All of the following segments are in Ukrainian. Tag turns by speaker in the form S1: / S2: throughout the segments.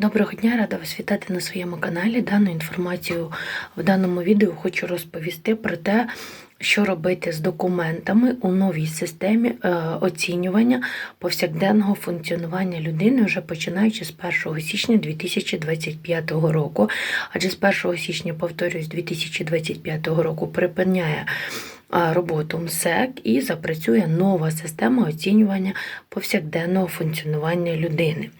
S1: Доброго дня, рада вас вітати на своєму каналі. Дану інформацію в даному відео хочу розповісти про те, що робити з документами у новій системі е, оцінювання повсякденного функціонування людини вже починаючи з 1 січня 2025 року. Адже з 1 січня, повторюсь, 2025 року припиняє роботу МСЕК і запрацює нова система оцінювання повсякденного функціонування людини.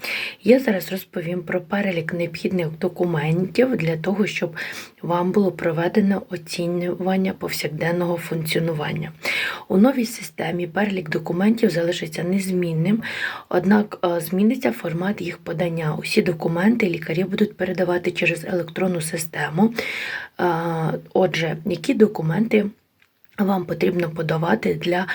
S1: Я зараз розповім про перелік необхідних документів для того, щоб вам було проведено оцінювання повсякденного функціонування. У новій системі перелік документів залишиться незмінним, однак е, зміниться формат їх подання. Усі документи лікарі будуть передавати через електронну систему. Е, Отже, які документи вам потрібно подавати для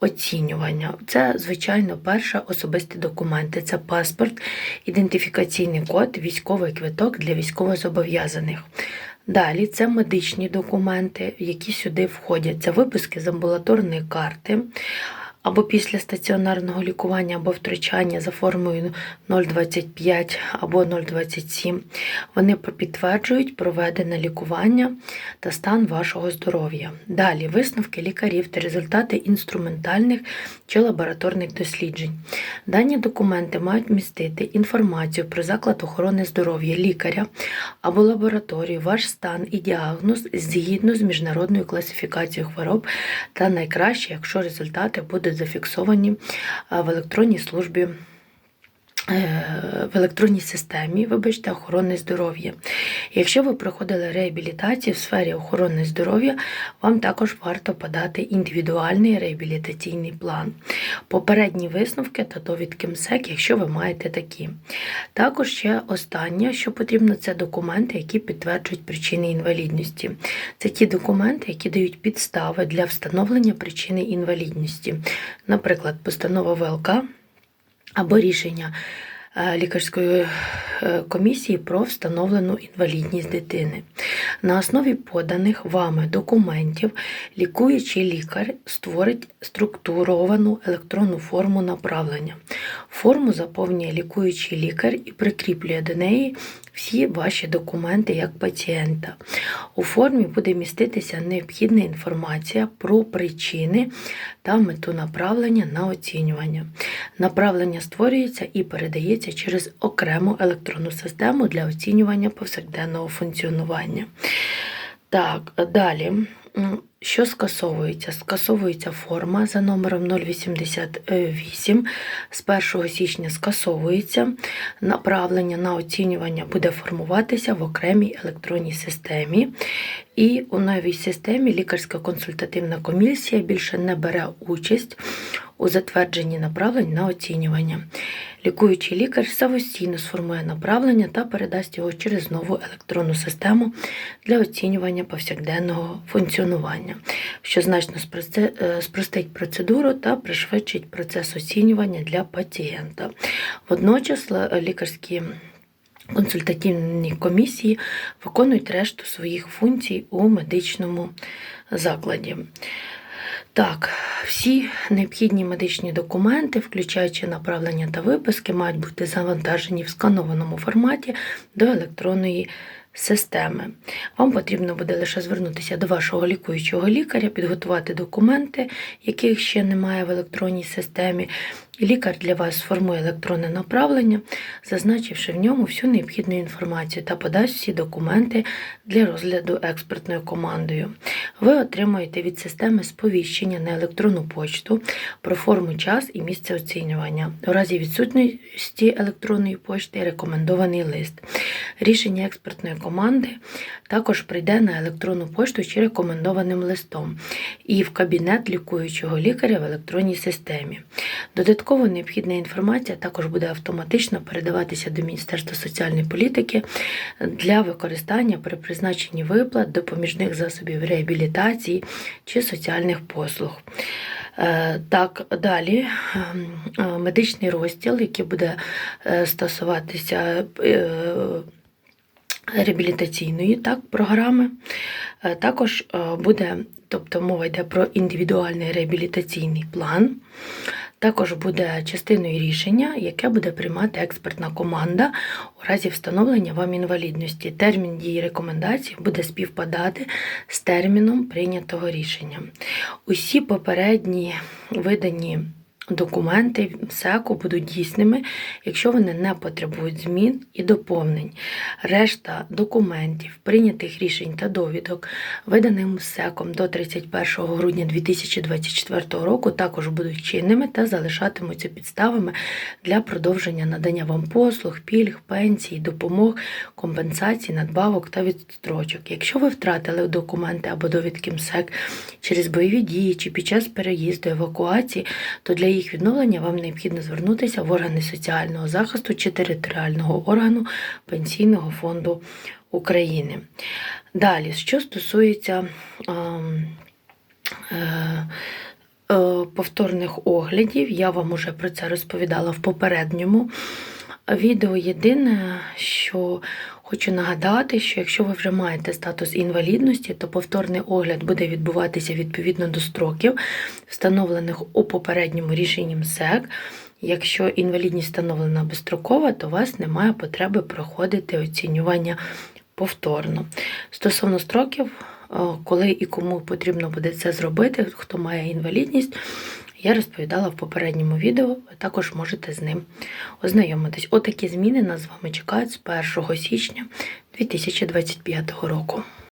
S1: оцінювання. Це, звичайно, перше особисті документи. Це паспорт, ідентифікаційний код, військовий квиток для військовозобов'язаних. Далі це медичні документи, які сюди входять. Це виписки з амбулаторної карти. Або після стаціонарного лікування або втручання за формою 0,25 або 0,27 вони підтверджують проведене лікування та стан вашого здоров'я. Далі висновки лікарів та результати інструментальних чи лабораторних досліджень. Дані документи мають містити інформацію про заклад охорони здоров'я лікаря або лабораторію, ваш стан і діагноз згідно з міжнародною класифікацією хвороб та найкраще, якщо результати будуть зафіксовані в електронній службі. Е, В електронній системі, вибачте, охорони здоров'я. Якщо ви проходили реабілітацію в сфері охорони здоров'я, вам також варто подати індивідуальний реабілітаційний план, попередні висновки та довідки МСЕК, якщо ви маєте такі. Також ще останнє, що потрібно, це документи, які підтверджують причини інвалідності. Це ті документи, які дають підстави для встановлення причини інвалідності, наприклад, постанова ВЛК або рішення лікарської е, комісії про встановлену інвалідність дитини. На основі поданих вами документів лікуючий лікар створить структуровану електронну форму направлення. Форму заповнює лікуючий лікар і прикріплює до неї всі ваші документи як пацієнта. У формі буде міститися необхідна інформація про причини та мету направлення на оцінювання. Направлення створюється і передається через окрему електронну систему для оцінювання повсякденного функціонування. Так, далі. Що скасовується? Скасовується форма за номером 088. З 1 січня скасовується. Направлення на оцінювання буде формуватися в окремій електронній системі. І у новій системі лікарська консультативна комісія більше не бере участь у затвердженні направлень на оцінювання. Лікуючий лікар самостійно сформує направлення та передасть його через нову електронну систему для оцінювання повсякденного функціонування, що значно е, спростить процедуру та пришвидшить процес оцінювання для пацієнта. Водночас лікарські консультативні комісії виконують решту своїх функцій у медичному закладі. Так, всі необхідні медичні документи, включаючи направлення та виписки, мають бути завантажені в сканованому форматі до електронної системи. Вам потрібно буде лише звернутися до вашого лікуючого лікаря, підготувати документи, яких ще немає в електронній системі. Лікар для вас сформує електронне направлення, зазначивши в ньому всю необхідну інформацію та подасть всі документи для розгляду експертною командою. Ви отримаєте від системи сповіщення на електронну почту про форму, час і місце оцінювання. У разі відсутності електронної почти рекомендований лист. Рішення експертної команди також прийде на електронну пошту чи рекомендованим листом і в кабінет лікуючого лікаря в електронній системі. Додатково необхідна інформація також буде автоматично передаватися до Міністерства соціальної політики для використання при призначенні виплат допоміжних засобів реабілітації чи соціальних послуг. Е, Так, далі ем, е, медичний розділ, який буде е, стосуватися реабілітаційної так, програми. Також буде, тобто мова йде про індивідуальний реабілітаційний план. Також буде частиною рішення, яке буде приймати експертна команда у разі встановлення вам інвалідності. Термін дії рекомендацій буде співпадати з терміном прийнятого рішення. Усі попередні видані документи МСЕКу будуть дійсними, якщо вони не потребують змін і доповнень. Решта документів, прийнятих рішень та довідок, виданих МСЕКом до 31 грудня 2024 року, також будуть чинними та залишатимуться підставами для продовження надання вам послуг, пільг, пенсій, допомог, компенсацій, надбавок та відстрочок. Якщо ви втратили документи або довідки МСЕК через бойові дії чи під час переїзду евакуації, то для їх відновлення вам необхідно звернутися в органи соціального захисту чи територіального органу Пенсійного фонду України. Далі, що стосується ем, е, е, повторних оглядів, я вам уже про це розповідала в попередньому відео. Єдине, що хочу нагадати, що якщо ви вже маєте статус інвалідності, то повторний огляд буде відбуватися відповідно до строків, встановлених у попередньому рішенні МСЕК. Якщо інвалідність встановлена безстрокова, то у вас немає потреби проходити оцінювання повторно. Стосовно строків, е, коли і кому потрібно буде це зробити, хто має інвалідність, я розповідала в попередньому відео, ви також можете з ним ознайомитись. Отакі зміни нас з вами чекають з 1 січня 2025 року.